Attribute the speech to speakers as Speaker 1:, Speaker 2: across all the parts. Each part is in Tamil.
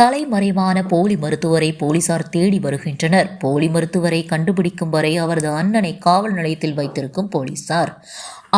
Speaker 1: தலைமறைவான போலி மருத்துவரை போலீசார் தேடி வருகின்றனர். போலி மருத்துவரை கண்டுபிடிக்கும் வரை அவரது அண்ணனை காவல் நிலையத்தில் வைத்திருக்கும் போலீசார்.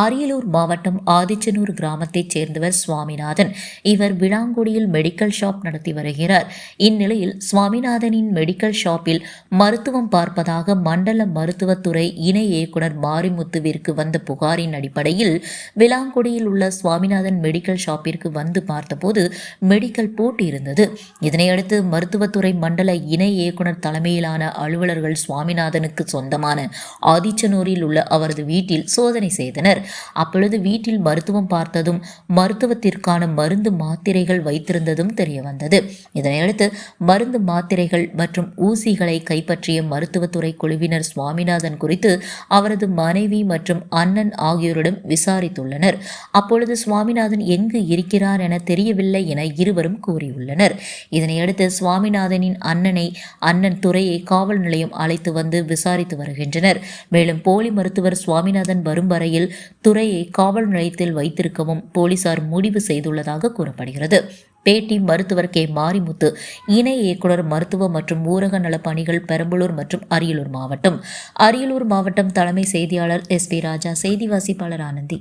Speaker 1: அரியலூர் மாவட்டம் ஆதிச்சனூர் கிராமத்தைச் சேர்ந்தவர் சுவாமிநாதன். இவர் விளாங்குடியில் மெடிக்கல் ஷாப் நடத்தி வருகிறார். இந்நிலையில் சுவாமிநாதனின் மெடிக்கல் ஷாப்பில் மருத்துவம் பார்ப்பதாக மண்டல மருத்துவத்துறை இணை இயக்குனர் மாரிமுத்துவிற்கு வந்த புகாரின் அடிப்படையில் விளாங்குடியில் உள்ள சுவாமிநாதன் மெடிக்கல் ஷாப்பிற்கு வந்து பார்த்தபோது மெடிக்கல் பூட்டியிருந்தது இதனையடுத்து மருத்துவத்துறை மண்டல இணை இயக்குனர் தலைமையிலான அலுவலர்கள் சுவாமிநாதனுக்கு சொந்தமான ஆதிச்சனூரில் உள்ள அவரது வீட்டில் சோதனை செய்தனர். அப்பொழுது வீட்டில் மருத்துவம் பார்த்ததும் மருத்துவத்திற்கான மருந்து மாத்திரைகள் வைத்திருந்ததும் தெரிய வந்தது இதனையடுத்து மருந்து மாத்திரைகள் மற்றும் ஊசிகளை கைப்பற்றிய மருத்துவத்துறை குழுவினர் சுவாமிநாதன் குறித்து அவரது மனைவி மற்றும் அண்ணன் ஆகியோரிடம் விசாரித்துள்ளனர். அப்பொழுது சுவாமிநாதன் எங்கு இருக்கிறார் என தெரியவில்லை என இருவரும் கூறியுள்ளனர். இதனையடுத்து சுவாமிநாதனின் அண்ணனை அண்ணன் துறையை காவல் நிலையம் அழைத்து வந்து விசாரித்து வருகின்றனர். மேலும் போலி மருத்துவர் சுவாமிநாதன் வரும் வரையில் துறையை காவல் நிலையத்தில் வைத்திருக்கவும் போலீசார் முடிவு செய்துள்ளதாக கூறப்படுகிறது. பேட்டி மருத்துவர் கே. மாரிமுத்து இணை இயக்குனர் மருத்துவ மற்றும் ஊரக நலப் பணிகள் பெரம்பலூர் மற்றும் அரியலூர் மாவட்டம். அரியலூர் மாவட்டம் தலைமை செய்தியாளர் எஸ். பி. ராஜா செய்தி வாசிப்பாளர் ஆனந்தி.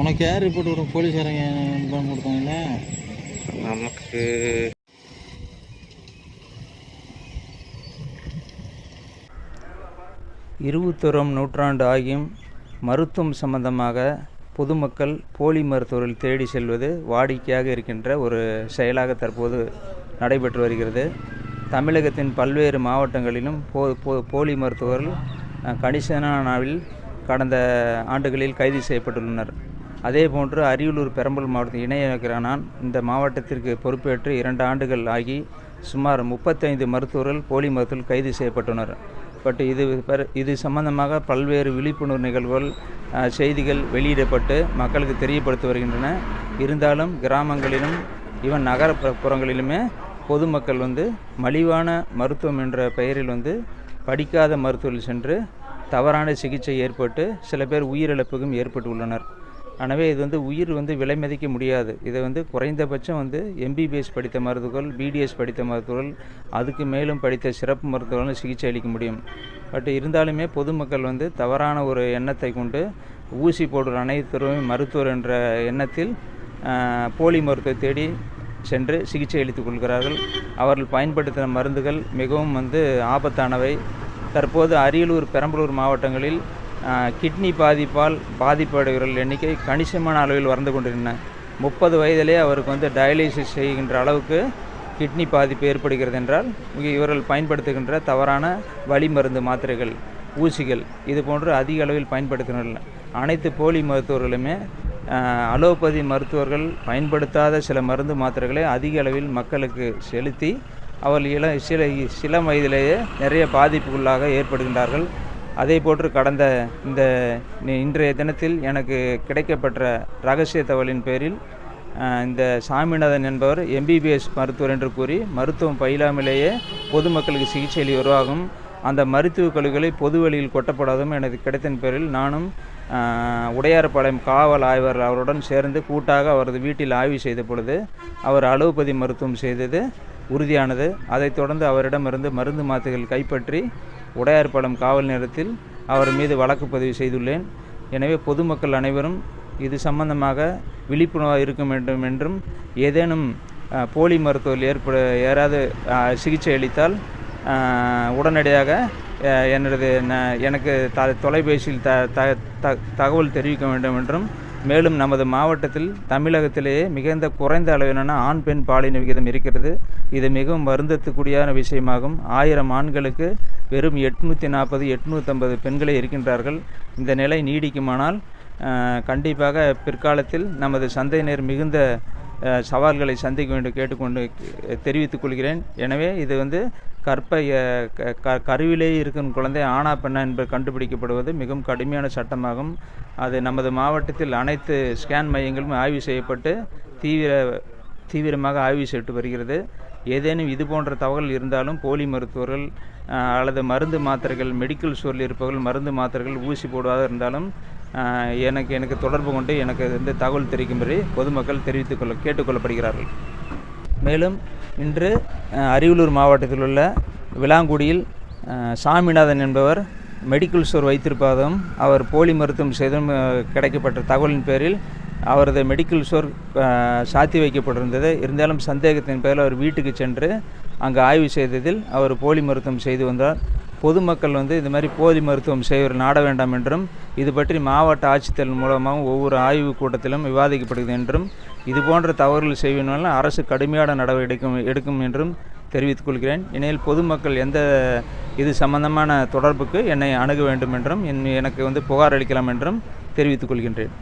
Speaker 2: உனக்கு யார் ரிப்போர்ட் விடும் போலீஸ்காரங்க இன்ஃபார்ம் கொடுத்தாங்களே
Speaker 3: நமக்கு இருபத்தொராம் நூற்றாண்டு ஆகியும் மருத்துவம் சம்பந்தமாக பொதுமக்கள் போலி மருத்துவர்கள் தேடி செல்வது வாடிக்கையாக இருக்கின்ற ஒரு செயலாக தற்போது நடைபெற்று வருகிறது. தமிழகத்தின் பல்வேறு மாவட்டங்களிலும் போ போலி மருத்துவர்கள் அளவில் கடந்த ஆண்டுகளில் கைது செய்யப்பட்டுள்ளனர். அதே போன்று அரியலூர் பெரம்பலூர் மாவட்டத்தின் இணை நான் இந்த மாவட்டத்திற்கு பொறுப்பேற்று இரண்டு ஆண்டுகள் ஆகி சுமார் முப்பத்தைந்து மருத்துவர்கள் போலி மருத்துவர்கள் கைது செய்யப்பட்டுள்ளனர். பட் இது இது சம்பந்தமாக பல்வேறு விழிப்புணர்வு நிகழ்வுகள் செய்திகள் வெளியிடப்பட்டு மக்களுக்கு தெரியப்படுத்தி வருகின்றன. இருந்தாலும் கிராமங்களிலும் ஈவன் நகரப்புறங்களிலுமே பொதுமக்கள் வந்து மலிவான மருத்துவம் என்ற பெயரில் வந்து படிக்காத மருத்துவர்கள் சென்று தவறான சிகிச்சை ஏற்பட்டு சில பேர் உயிரிழப்புக்கும் ஏற்பட்டு உள்ளனர் எனவே இது வந்து உயிர் வந்து விலை மதிக்க முடியாது. இதை வந்து குறைந்தபட்சம் வந்து எம்பிபிஎஸ் படித்த மருத்துவர்கள் பிடிஎஸ் படித்த மருத்துவர்கள் அதுக்கு மேலும் படித்த சிறப்பு மருத்துவர்கள் சிகிச்சை அளிக்க முடியும். பட் இருந்தாலுமே பொதுமக்கள் வந்து தவறான ஒரு எண்ணத்தை கொண்டு ஊசி போடுற அனைத்துமே மருத்துவர் என்ற எண்ணத்தில் போலி மருத்துவ தேடி சென்று சிகிச்சை அளித்துக் கொள்கிறார்கள். அவர்கள் பயன்படுத்தின மருந்துகள் மிகவும் வந்து ஆபத்தானவை. தற்போது அரியலூர் பெரம்பலூர் மாவட்டங்களில் கிட்னி பாதிப்பால் பாதிப்படைகிறவர்கள் எண்ணிக்கை கணிசமான அளவில் வளர்ந்து கொண்டிருந்தன. முப்பது வயதிலே அவருக்கு வந்து டயாலிசிஸ் செய்கின்ற அளவுக்கு கிட்னி பாதிப்பு ஏற்படுகிறது என்றால் இவர்கள் பயன்படுத்துகின்ற தவறான வழி மருந்து மாத்திரைகள் ஊசிகள் இது போன்று அதிக அளவில் பயன்படுத்துகின்றனர் அனைத்து போலி மருத்துவர்களுமே அலோபதி மருத்துவர்கள் பயன்படுத்தாத சில மருந்து மாத்திரைகளை அதிக அளவில் மக்களுக்கு செலுத்தி அவர்கள் இள சில சில வயதிலேயே நிறைய பாதிப்புக்குள்ளாக ஏற்படுகின்றார்கள். அதே போன்று கடந்த இந்த இன்றைய தினத்தில் எனக்கு கிடைக்கப்பெற்ற ரகசிய தகவலின் பேரில் இந்த சாமிநாதன் என்பவர் எம்பிபிஎஸ் மருத்துவர் என்று கூறி மருத்துவம் பயிலாமலேயே பொதுமக்களுக்கு சிகிச்சை உருவாகும். அந்த மருத்துவக் கழிவுகளை பொது வழியில் கொட்டப்படாதும் எனக்கு கிடைத்தன் பேரில் நானும் உடையார்பாளையம் காவல் ஆய்வர் அவருடன் சேர்ந்து கூட்டாக அவரது வீட்டில் ஆய்வு செய்த பொழுது அவர் அலோபதி மருத்துவம் செய்தது. உறுதியானது. அதைத் தொடர்ந்து அவரிடமிருந்து மருந்து மாத்துகள் கைப்பற்றி உடையார்பாளையம் காவல் நிலையத்தில் அவர் மீது வழக்கு பதிவு செய்துள்ளேன். எனவே பொதுமக்கள் அனைவரும் இது சம்பந்தமாக விழிப்புணர்வாக இருக்க வேண்டும் என்றும் ஏதேனும் போலி மருத்துவர்கள் ஏற்பட யாராவது சிகிச்சை அளித்தால் உடனடியாக எனது என்னது எனக்கு த தொலைபேசியில் த த த- தகவல் தெரிவிக்க வேண்டும் என்றும் மேலும் நமது மாவட்டத்தில் தமிழகத்திலேயே மிகுந்த குறைந்த அளவிலான ஆண் பெண் பாலின விகிதம் இருக்கிறது. இது மிகவும் வருந்தத்துக்குடியான விஷயமாகும். ஆயிரம் ஆண்களுக்கு வெறும் எட்நூற்றி நாற்பது எட்நூற்றம்பது பெண்களே இருக்கின்றார்கள். இந்த நிலை நீடிக்குமானால் கண்டிப்பாக பிற்காலத்தில் நமது சந்தையினர் மிகுந்த சவால்களை சந்திக்க வேண்டும் கேட்டுக்கொண்டு தெரிவித்துக் கொள்கிறேன். எனவே இது வந்து கற்பை க- க- கருவிலே இருக்கும் குழந்தை ஆனா பெண்ணா என்பது கண்டுபிடிக்கப்படுவது மிகவும் கடுமையான சட்டமாகும். அது நமது மாவட்டத்தில் அனைத்து ஸ்கேன் மையங்களும் ஆய்வு செய்யப்பட்டு தீவிர தீவிரமாக ஆய்வு செய்து வருகிறது. ஏதேனும் இது போன்ற தகவல் இருந்தாலும் போலி மருத்துவர்கள் அல்லது மருந்து மாத்திரைகள் மெடிக்கல் ஸ்டோரில் இருப்பவர்கள் மருந்து மாத்திரைகள் ஊசி போடுவதாக இருந்தாலும் எனக்கு எனக்கு தொடர்பு கொண்டு எனக்கு வந்து தகவல் தெரிவிக்கும்படி பொதுமக்கள் தெரிவித்துக் கொள்ள கேட்டுக்கொள்ளப்படுகிறார்கள். மேலும் இன்று அரியலூர் மாவட்டத்தில் உள்ள விளாங்குடியில் சாமிநாதன் என்பவர் மெடிக்கல் ஸ்டோர் வைத்திருப்பதும் அவர் போலி மருத்துவம் செய்தும் கிடைக்கப்பட்ட தகவலின் பேரில் அவரது மெடிக்கல் ஸ்டோர் சாத்தி வைக்கப்பட்டிருந்தது. இருந்தாலும் சந்தேகத்தின் பேரில் அவர் வீட்டுக்கு சென்று அங்கு ஆய்வு செய்ததில் அவர் போலி மருத்துவம் செய்து வந்தார். பொதுமக்கள் வந்து இது மாதிரி போதி மருத்துவம் செய்வர் நாட வேண்டாம் என்றும் இது பற்றி மாவட்ட ஆட்சித்தல் மூலமாகவும் ஒவ்வொரு ஆய்வுக் கூட்டத்திலும் விவாதிக்கப்படுகிறது என்றும் இது போன்ற தவறுகள் செய்வதனால அரசு கடுமையான நடவடிக்கை எடுக்கும் எடுக்கும் என்றும் தெரிவித்துக் கொள்கிறேன். இனிமேல் பொதுமக்கள் எந்த இது சம்பந்தமான தொடர்புக்கு என்னை அணுக வேண்டும் என்றும் என் எனக்கு வந்து புகார் அளிக்கலாம் என்றும் தெரிவித்துக் கொள்கின்றேன்.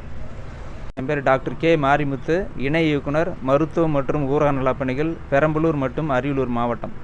Speaker 3: என் பேர் டாக்டர் கே. மாரிமுத்து இணை இயக்குனர் மருத்துவம் மற்றும் ஊரக நலப்பணிகள் பெரம்பலூர் மற்றும் அரியலூர் மாவட்டம்.